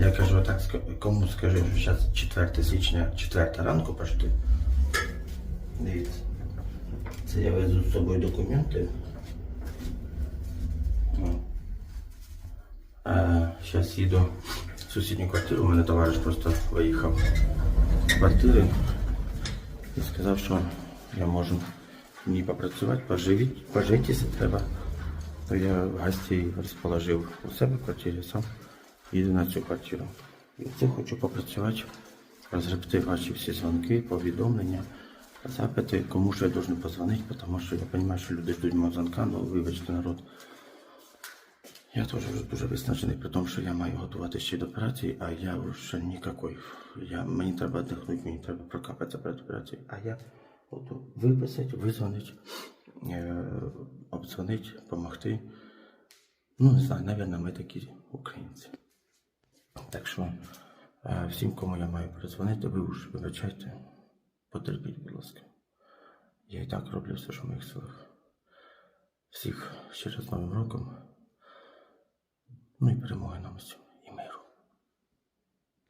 Я кажу так, кому скажи, що зараз 4 січня, 4 ранку почти. Дивіться. Це я везу з собою документи. Зараз їду в сусідню квартиру. У мене товариш просто виїхав з квартири і сказав, що я можу ній попрацювати, поживіть, пожитися треба. То я гостей розположив у себе в квартирі, сам їду на цю квартиру. І це хочу попрацювати, розгребти ваші всі дзвонки, повідомлення, запити, кому ж я должен позвонити, тому що я розумію, що люди ждуть мого дзвонка, ну вибачте народ. Я теж вже дуже виснажений, при тому, що я маю готувати ще до операції, а я вже ніякої. Я, мені треба віддихнути, мені треба прокапатися перед операцією. А я готов виписати, визвонити, е, обдзвонити, допомогти. Ну, не знаю, мабуть, ми такі українці. Так що е, всім, кому я маю передзвонити, ви уж вибачайте, потерпіть, будь ласка. Я і так роблю все, що в моїх силах. Всіх ще раз Новим роком. Ну і перемоги нам усім.